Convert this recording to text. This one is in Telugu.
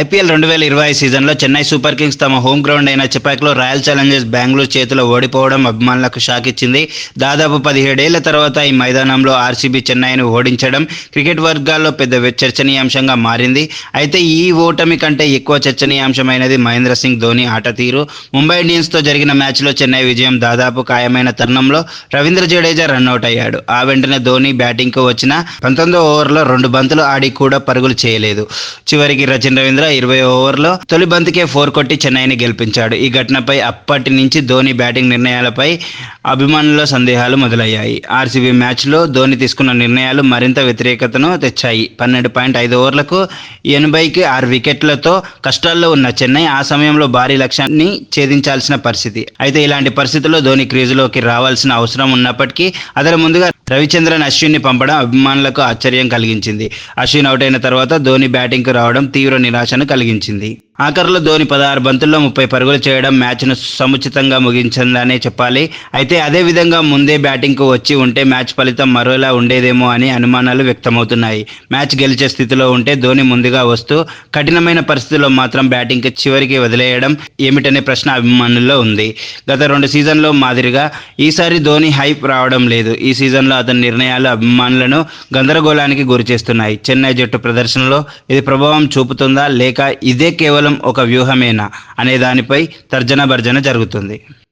ఐపీఎల్ రెండు వేల ఇరవై సీజన్లో చెన్నై సూపర్ కింగ్స్ తమ హోమ్ గ్రౌండ్ అయిన చిపాక్లో రాయల్ ఛాలెంజర్స్ బెంగళూరు చేతిలో ఓడిపోవడం అభిమానులకు షాక్ ఇచ్చింది. దాదాపు పదిహేడేళ్ళ తర్వాత ఈ మైదానంలో ఆర్సీబీ చెన్నైను ఓడించడం క్రికెట్ వర్గాల్లో పెద్ద చర్చనీయాంశంగా మారింది. అయితే ఈ ఓటమి కంటే ఎక్కువ చర్చనీయాంశమైనది మహేంద్ర సింగ్ ధోని ఆట తీరు. ముంబై ఇండియన్స్తో జరిగిన మ్యాచ్లో చెన్నై విజయం దాదాపు ఖాయమైన తరుణంలో రవీంద్ర జడేజా రన్అట్ అయ్యాడు ఆ వెంటనే ధోని బ్యాటింగ్కు వచ్చిన పంతొమ్మిదో ఓవర్లో రెండు బంతులు ఆడి కూడా పరుగులు చేయలేదు. చివరికి రచిన్ రవీంద్ర ఇరవై ఓవర్లో తొలి బంతికే ఫోర్ కొట్టి చెన్నైని గెలిపించాడు. ఈ ఘటనపై అప్పటి నుంచి ధోని బ్యాటింగ్ నిర్ణయాలపై అభిమానుల సందేహాలు మొదలయ్యాయి. ఆర్సీబీ మ్యాచ్లో ధోని తీసుకున్న నిర్ణయాలు మరింత వ్యతిరేకతను తెచ్చాయి. పన్నెండు పాయింట్ ఐదు ఓవర్లకు ఎనభైకి ఆరు వికెట్లతో కష్టాల్లో ఉన్న చెన్నై ఆ సమయంలో భారీ లక్ష్యాన్ని ఛేదించాల్సిన పరిస్థితి. అయితే ఇలాంటి పరిస్థితుల్లో ధోని క్రీజులోకి రావాల్సిన అవసరం ఉన్నప్పటికీ అతని ముందుగా రవిచంద్రన్ అశ్విన్ని పంపడం అభిమానులకు ఆశ్చర్యం కలిగించింది. అశ్విన్ అవుట్ అయిన తర్వాత ధోని బ్యాటింగ్కు రావడం తీవ్ర నిరాశను కలిగించింది. ఆఖరిలో ధోని పదహారు బంతుల్లో ముప్పై పరుగులు చేయడం మ్యాచ్ను సముచితంగా ముగించిందనే చెప్పాలి. అయితే అదే విధంగా ముందే బ్యాటింగ్కు వచ్చి ఉంటే మ్యాచ్ ఫలితం మరోలా ఉండేదేమో అని అనుమానాలు వ్యక్తమవుతున్నాయి. మ్యాచ్ గెలిచే స్థితిలో ఉంటే ధోని ముందుగా వస్తూ కఠినమైన పరిస్థితుల్లో మాత్రం బ్యాటింగ్కి చివరికి వదిలేయడం ఏమిటనే ప్రశ్న అభిమానుల్లో ఉంది. గత రెండు సీజన్లో మాదిరిగా ఈసారి ధోని హైప్ రావడం లేదు. ఈ సీజన్లో అతని నిర్ణయాలు అభిమానులను గందరగోళానికి గురి చేస్తున్నాయి చెన్నై జట్టు ప్రదర్శనలో ఇది ప్రభావం చూపుతుందా? లేక ఇదే కేవలం కేవలం ఒక వ్యూహమేనా అనే దానిపై తర్జన భర్జన జరుగుతుంది.